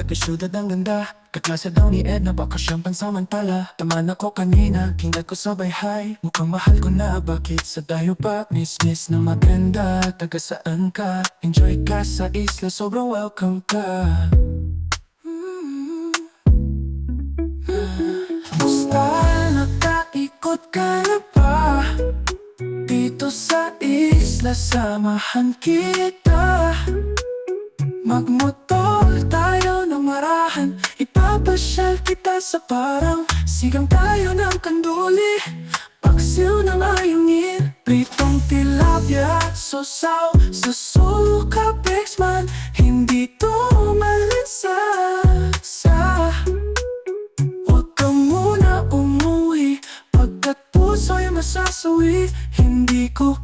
taga-syudad ang ganda Kaklase daw ni Edna, baka siyang pansamantala. Taman ako kanina, kinat ko sabay hi Mukhang mahal ko na, bakit sa dayo pa? Miss-miss na maganda, taga saan ka? Enjoy ka sa isla, sobrang welcome ka. Mm. Musta nakaikot ka na ba? Dito sa isla, samahan kita. Magmotor sa parang Sigang tayo ng kanduli. Paksiw ng ayungin Pritong tilapia. Sosaw sa suka Bexman Hindi to malansa Sa Huwag ka muna umuwi. Pagkat puso'y masasawi Hindi ko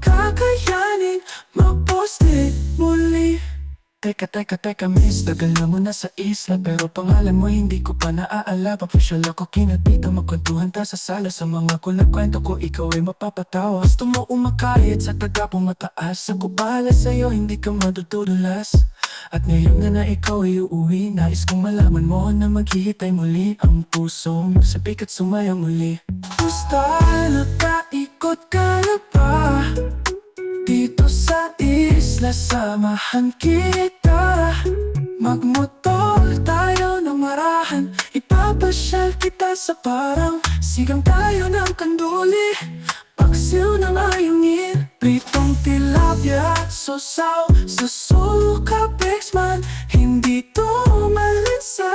Teka, teka, teka, miss. Tagal na muna sa isla Pero pangalan mo hindi ko pa naaala Papasyal ako kinatita Magkwentuhan ta sa sala. Sa mga kwento ko Ikaw ay mapapatawa Gusto mo umakayit sa taga pumataas. Ako bahala sa'yo Hindi ka madudulas At ngayon na na ikaw ay uuwi Nais kong malaman mo na maghihitay muli Ang pusong sabik at sumaya muli. Gusta nakaikot ka na ba? Dito sa isla, samahan kita. Magmotor tayo ng marahan. Ipapasyal kita sa parang Sigang tayo ng kanduli. Paksiw ng ayungin Pritong tilapia. Sosaw sa suka Bexman Hindi to malansa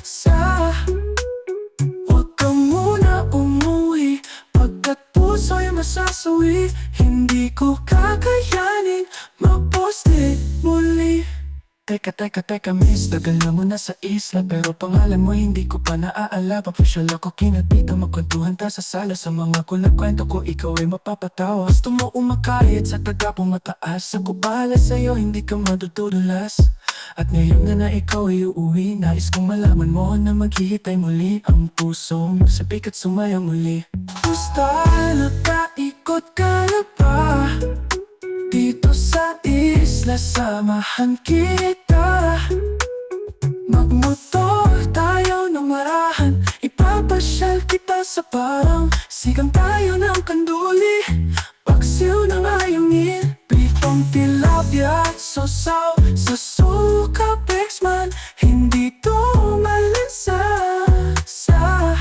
Sa Huwag ka muna umuwi. Pagkat puso'y masasawi Hindi ko kakayanin Teka, teka, teka, miss. Tagal na muna sa isla Pero pangalan mo hindi ko pa naaala Papasyal ako kinatita Magkwentuhan ta sa sala. Sa mga kwento ko Ikaw ay mapapatawa Gusto mo umakayit sa taga pumataas. Ako bahala sa'yo Hindi ka madudulas At ngayon na na ikaw ay uuwi Nais kong malaman mo na maghihitay muli Ang pusong sabik at sumaya muli. Gusta nakaikot ka na ba? Dito sa isla, samahan kita sa parang Sigang tayo ng kanduli. Paksiw ng ayungin Pritong tilapia Sosaw sa suka Bexman Hindi to malansa Sa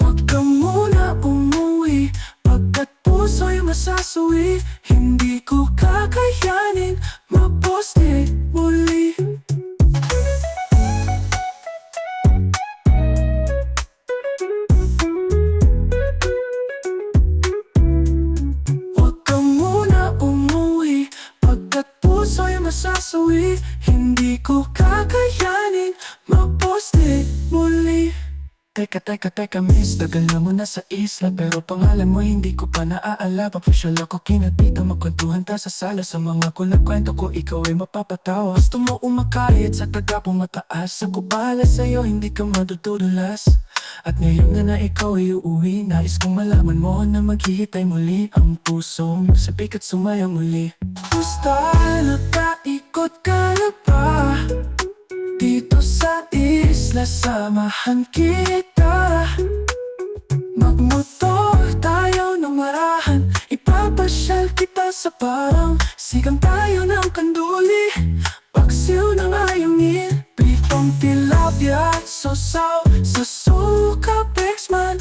Huwag ka muna umuwi. Pagkat puso'y masasawi masasawi Hindi ko kakayanin Maposte muli. Teka, teka, teka, miss Tagal na muna sa isla Pero pangalan mo hindi ko pa naaala Papasyal ako kinatita Magkwentuhan ta sa sala. Sa mga kwento ko Ikaw ay mapapatawa Gusto mo umakayit sa taga pumataas. Ako bahala sa'yo Hindi ka madudulas At ngayon na na ikaw ay uuwi Nais kong malaman mo na maghihitay muli. Ang pusong sabik at sumaya muli. Gusta nakaikot ka na ba? Dito sa isla, samahan kita. Magmotor tayo ng marahan. Ipapasyal kita sa parang Sigang tayo ng kanduli. Paksiw ng ayungin Pritong tilapia. Sosaw sa suka Bexman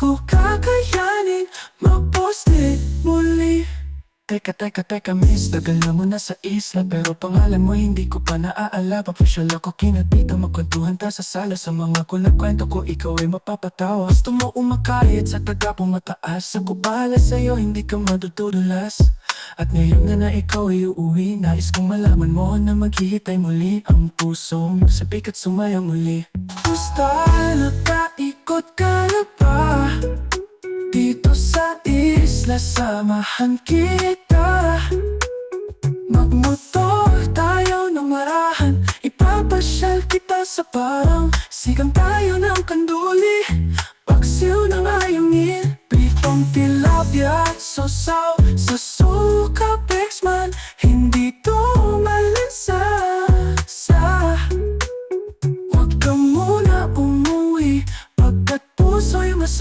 ko kakayanin Maposte muli. Teka, teka, teka, miss. Tagal na muna sa isla Pero pangalan mo hindi ko pa naaala Papasyal ako kinatita Magkwentuhan ta sa sala. Sa mga kwento ko Ikaw ay mapapatawa. Gusto mo umakayit sa taga pumataas Ako bahala sa'yo Hindi ka madudulas At ngayon na na ikaw ay uuwi Nais kong malaman mo na maghihitay muli Ang pusong sabik at sumaya muli Gusta nakaikot ka na ba? Dito sa isla, samahan kita. Magmotor tayo ng marahan. Ipapasyal kita sa parang Sigang tayo ng kanduli. Paksiw ng ayungin Pritong tilapia. Sosaw Sa suka man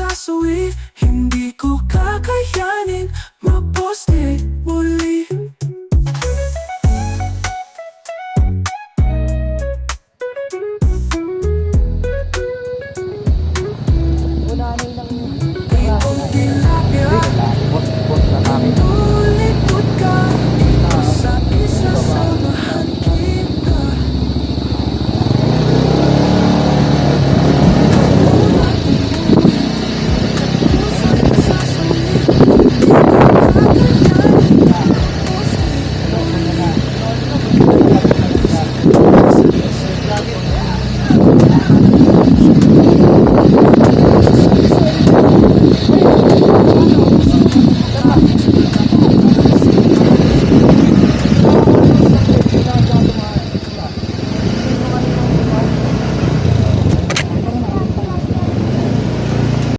Kaso'y hindi ko kakayanin. Maposte muli.